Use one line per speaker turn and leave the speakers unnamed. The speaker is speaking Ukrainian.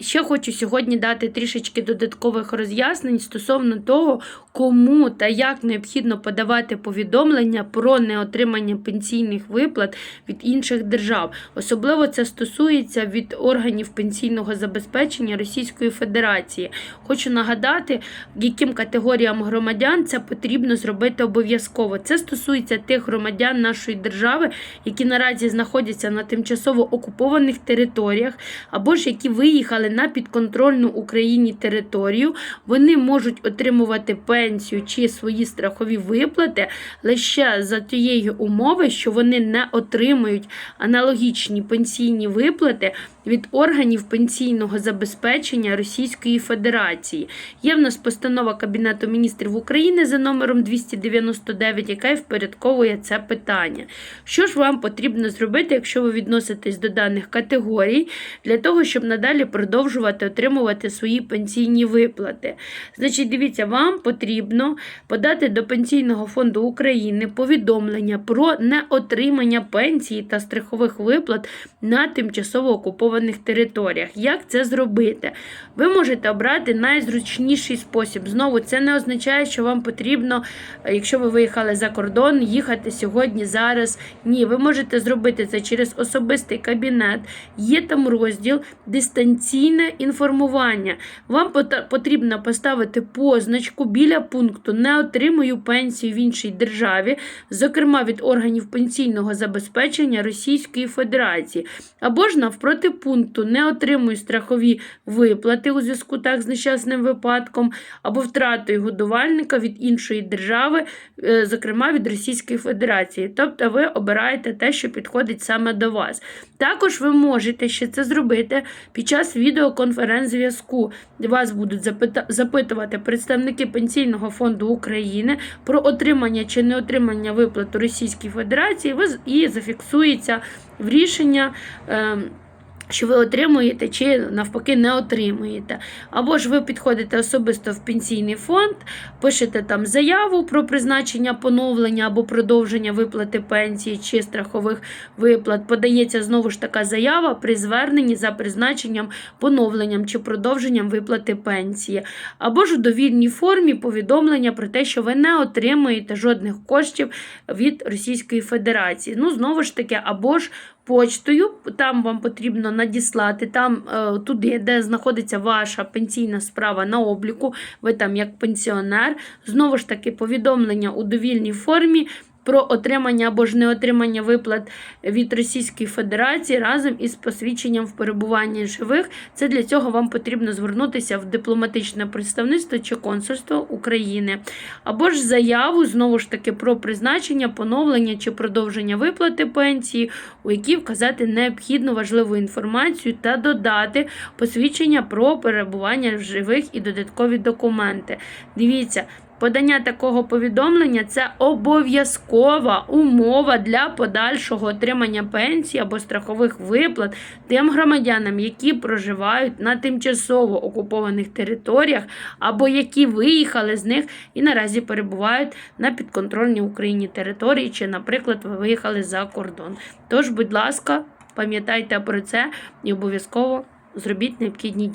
Ще хочу сьогодні дати трішечки додаткових роз'яснень стосовно того, кому та як необхідно подавати повідомлення про неотримання пенсійних виплат від інших держав. Особливо це стосується від органів пенсійного забезпечення Російської Федерації. Хочу нагадати, яким категоріям громадян це потрібно зробити обов'язково. Це стосується тих громадян нашої держави, які наразі знаходяться на тимчасово окупованих територіях, або ж які виїхали на підконтрольну Україні територію. Вони можуть отримувати пенсію чи свої страхові виплати лише за тієї умови, що вони не отримують аналогічні пенсійні виплати від органів пенсійного забезпечення Російської Федерації. Є в нас постанова Кабінету міністрів України за номером 299, яка і впорядковує це питання. Що ж вам потрібно зробити, якщо ви відноситесь до даних категорій, для того, щоб надалі продовжувати отримувати свої пенсійні виплати? Значить, дивіться, вам потрібно подати до Пенсійного фонду України повідомлення про неотримання пенсії та страхових виплат на тимчасово окупованих територіях. Як це зробити? Ви можете обрати найзручніший спосіб. Знову це не означає, що вам потрібно, е, якщо ви виїхали за кордон, їхати сьогодні, зараз. Ні, ви можете зробити це через особистий кабінет. Є там розділ дистанційне інформування. Вам потрібно поставити позначку біля пункту Не отримую пенсію в іншій державі, зокрема від органів пенсійного забезпечення Російської Федерації, або ж навпроти пункту Не отримую страхові виплати у зв'язку так з нещасним випадком, або втратою годувальника від іншої держави, е, зокрема від Російської Федерації. Тобто ви обираєте те, що підходить саме до вас. Також ви можете ще це зробити під час відеоконференц-зв'язку, вас будуть запитувати представники Пенсійного фонду України про отримання чи не отримання виплат у Російській Федерації, і зафіксується в рішення. Що ви отримуєте чи навпаки не отримуєте. Або ж ви підходите особисто в пенсійний фонд, пишете там заяву про призначення поновлення або продовження виплати пенсії чи страхових виплат. Подається знову ж така заява при зверненні за призначенням, поновленням чи продовженням виплати пенсії. Або ж у довільній формі повідомлення про те, що ви не отримуєте жодних коштів від Російської Федерації. Ну, знову ж таки, або ж почтою, там вам потрібно надіслати там е, туди, де знаходиться ваша пенсійна справа на обліку, ви там як пенсіонер. Знову ж таки, повідомлення у довільній формі. Про отримання або ж неотримання виплат від Російської Федерації разом із посвідченням в перебуванні живих. Це для цього вам потрібно звернутися в дипломатичне представництво чи консульство України, або ж заяву знову ж таки про призначення, поновлення чи продовження виплати пенсії, у якій вказати необхідну важливу інформацію та додати посвідчення про перебування в живих і додаткові документи. Дивіться. Подання такого повідомлення це обов'язкова умова для подальшого отримання пенсії або страхових виплат тим громадянам, які проживають на тимчасово окупованих територіях, або які виїхали з них і наразі перебувають на підконтрольній Україні території, чи, наприклад, ви виїхали за кордон. Тож, будь ласка, пам'ятайте про це і обов'язково зробіть необхідні дії.